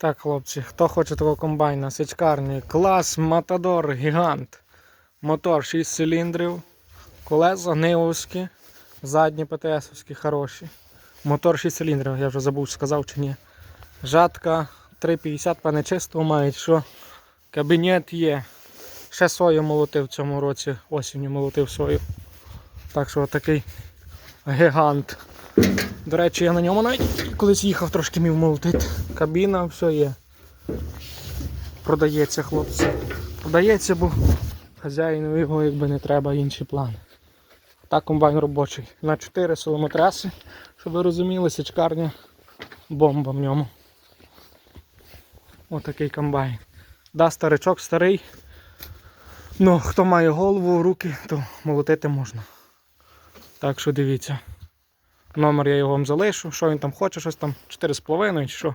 Так, хлопці, хто хоче такого комбайна, січкарні, клас, Матадор, гігант. Мотор 6 циліндрів, колеса нивовські, задні ПТСовські хороші. Мотор 6 циліндрів, я вже забув, сказав чи ні. Жатка 3,50, пане чистого мають, що кабінет є. Ще сою молотив в цьому році, осінню молотив сою. Так що такий гігант. До речі, я на ньому навіть колись їхав, трошки міг молотити. Кабіна, все є. Продається, хлопці. Продається, бо хазяїну його якби не треба інші плани. Так комбайн робочий. На 4 соломотреси, щоб ви розуміли, січкарня бомба в ньому. Отакий комбайн. Да, старичок старий. Ну, хто має голову, руки, то молотити можна. Так що дивіться. Номер я його вам залишу. Що він там хоче, щось там 4,5 чи що.